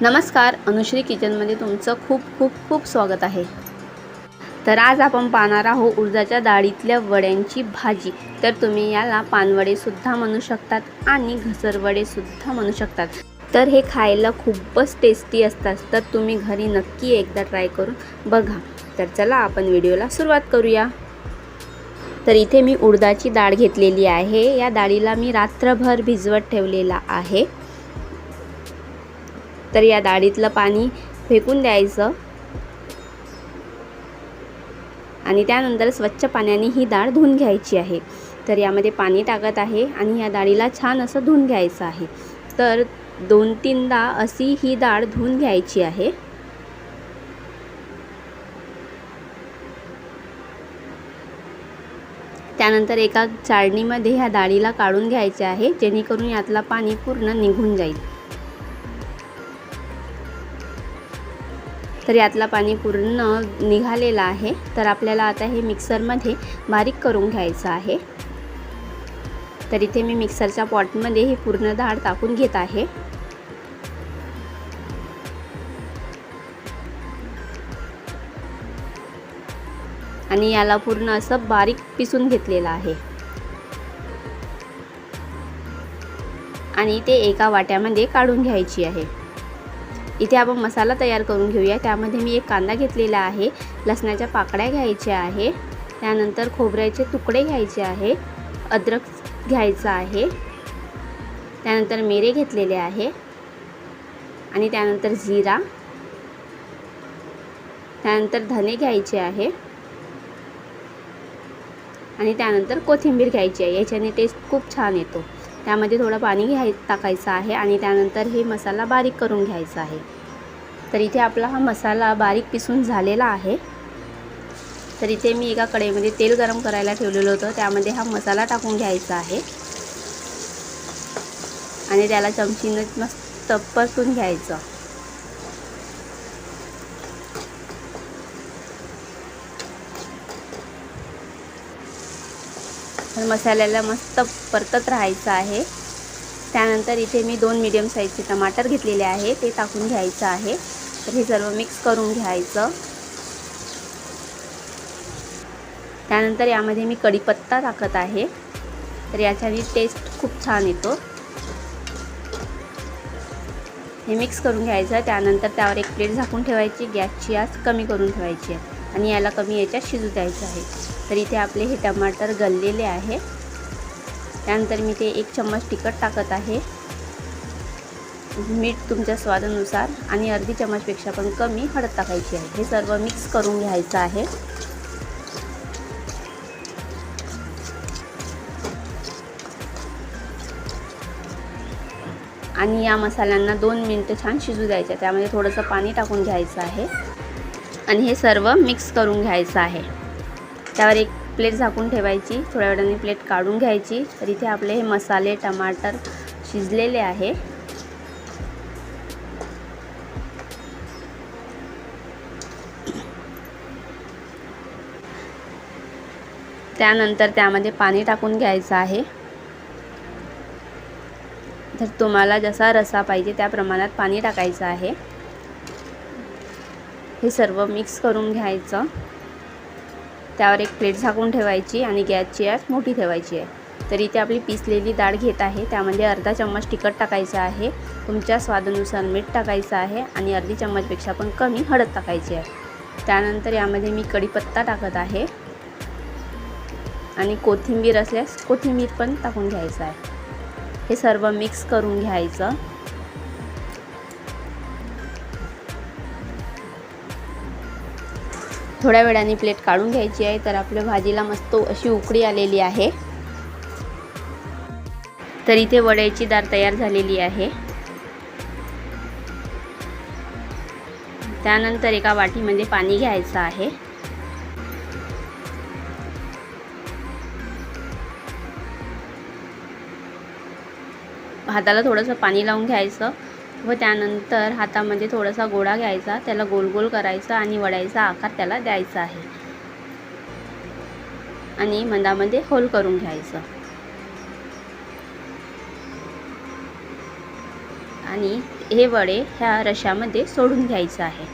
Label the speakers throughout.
Speaker 1: नमस्कार अनुश्री किचनमध्ये तुमचं खूप खूप खूप स्वागत आहे. तर आज आपण पाहणार आहोत ऊर्जाच्या डाळीतल्या वड्यांची भाजी. तर तुम्ही याला पानवडेसुद्धा म्हणू शकतात आणि घसरवडेसुद्धा म्हणू शकतात. तर हे खायला खूपच टेस्टी असतात. तर तुम्ही घरी नक्की एकदा ट्राय करून बघा. तर चला आपण व्हिडिओला सुरुवात करूया. तर इथे मी उडदाची डाळ घेतलेली आहे. या डाळीला मी रात्रभर भिजवत ठेवलेला आहे. तर या डाळीतलं पाणी फेकून द्यायचं. आणि त्यानंतर स्वच्छ पाण्याने ही डाळ धुवून घ्यायची आहे. तर यामध्ये पाणी टाकत आहे आणि या डाळीला छान असं धुवून घ्यायचं आहे. तर दोन तीनदा अशी ही डाळ धुवून घ्यायची आहे. त्यानंतर एका चाळणीमध्ये ह्या डाळीला काढून घ्यायचे आहे जेणेकरून यातला पाणी पूर्ण निघून जाईल. तर यातला पाणी पूर्ण निघालेलं आहे. तर आपल्याला आता हे मिक्सरमध्ये बारीक करून घ्यायचं आहे. तर इथे मी मिक्सरच्या पॉटमध्ये हे पूर्ण डाळ टाकून घेत आहे. आणि याला पूर्ण असं बारीक पिसून घेतलेलं आहे. आणि ते एका वाट्यामध्ये काढून घ्यायची आहे. इथे आपण मसाला तयार करून घेऊया. त्यामध्ये मी एक कांदा घेतलेला आहे. लसणाच्या पाकळ्या घ्यायच्या आहे. त्यानंतर खोबऱ्याचे तुकडे घ्यायचे आहे. अद्रक घ्यायचं आहे. त्यानंतर मिरे घेतलेले आहे. आणि त्यानंतर जिरा. त्यानंतर धने घ्यायचे आहे. आणि त्यानंतर कोथिंबीर घ्यायची आहे. याच्याने टेस्ट खूप छान येतो. त्यामध्ये थोडं पाणी घ्याय टाकायचं आहे आणि त्यानंतर हे मसाला बारीक करून घ्यायचा आहे. तर इथे आपला हा मसाला बारीक पिसून झालेला आहे. तर इथे मी एका कढईमध्ये तेल गरम करायला ठेवलेलं होतं. त्यामध्ये हा मसाला टाकून घ्यायचा आहे. आणि त्याला चमचीनं मस्त परतून घ्यायचं. तर मसाल्याला मस्त परतत राहायचं आहे. त्यानंतर इथे मी दोन मीडियम साईजचे टमाटर घेतलेले आहे ते टाकून घ्यायचं आहे. तर हे सर्व मिक्स करून घ्यायचं. त्यानंतर यामध्ये मी कढीपत्ता टाकत आहे. तर याच्याने टेस्ट खूप छान येतो. हे मिक्स करून घ्यायचं. त्यानंतर त्यावर एक प्लेट झाकून ठेवायची. गॅसची आज कमी करून ठेवायची आहे. आणि याला कमी याच्यात शिजू द्यायचं आहे. तर इथे आपले हे टमाटर गललेले आहे. त्यानंतर मी ते एक चम्मच तिखट टाकत आहे. मीठ तुमच्या स्वादानुसार आणि अर्धी चम्मचपेक्षा पण कमी हळद टाकायची आहे. हे सर्व मिक्स करून घ्यायचं आहे. आणि या मसाल्यांना दोन मिनटं छान शिजू द्यायच्या त्यामध्ये थोडंसं पाणी टाकून घ्यायचं आहे. आणि हे सर्व मिक्स करून घ्यायचं आहे. त्यावर एक प्लेट झाकून ठेवायची. थोड्या वेळाने प्लेट काढून घ्यायची. तर इथे आपले हे मसाले टमाटर शिजलेले आहे. त्यानंतर त्यामध्ये पाणी टाकून घ्यायचं आहे. तर तुम्हाला जसा रसा पाहिजे त्या प्रमाणात पाणी टाकायचं आहे. हे सर्व मिक्स करून घ्यायचं. त्यावर एक प्लेट झाकून ठेवायची आणि गॅसची आच मोठी ठेवायची आहे. तर इथे आपली पिसलेली डाळ घेत आहे. त्यामध्ये अर्धा चम्मच तिखट टाकायचं आहे. तुमच्या स्वादानुसार मीठ टाकायचं आहे आणि अर्धी चम्मचपेक्षा पण कमी हळद टाकायची आहे. त्यानंतर यामध्ये मी कढीपत्ता टाकत आहे. आणि कोथिंबीर असल्यास कोथिंबीर पण टाकून घ्यायचं आहे. हे सर्व मिक्स करून घ्यायचं. थोड्या वेळाने प्लेट काढून घ्यायची आहे तर आपल्या भाजीला मस्त अशी उकडी आलेली आहे. तर इथे वड्याची दार तयार झालेली आहे. त्यानंतर एका वाटीमध्ये पाणी घ्यायचं आहे. हाताला थोडंसं पाणी लावून घ्यायचं. व त्यानंतर हातामध्ये थोडासा गोळा घ्यायचा त्याला गोल गोल करायचा आणि वड्याचा आकार त्याला द्यायचा आहे. आणि मंदामध्ये होल करून घ्यायचं. आणि हे वडे ह्या रशामध्ये सोडून घ्यायचं आहे.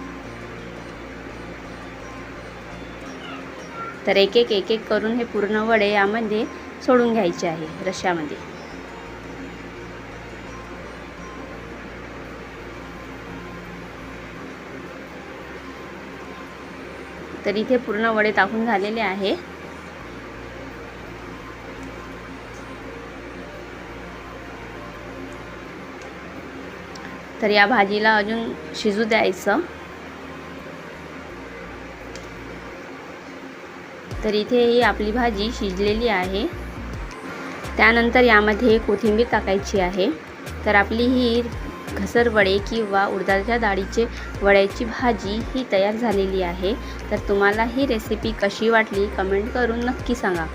Speaker 1: तर एक एक एक एक करून हे पूर्ण वडे यामध्ये सोडून घ्यायचे आहे रश्यामध्ये. तर इथे पूर्ण वडे टाकून झालेले आहे. तर या भाजीला अजून शिजू द्यायचं. तर इथे ही आपली भाजी शिजलेली आहे. त्यानंतर यामध्ये कोथिंबीर टाकायची आहे. तर आपली ही घसरवडे किंवा उडदाच्या डाळीचे वड्याची भाजी ही तयार झालेली आहे. तर तुम्हाला ही रेसिपी कशी वाटली कमेंट करून नक्की सांगा.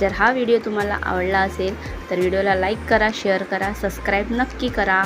Speaker 1: जर हा व्हिडिओ तुम्हाला आवडला असेल तर व्हिडिओला लाईक करा शेअर करा सबस्क्राईब नक्की करा.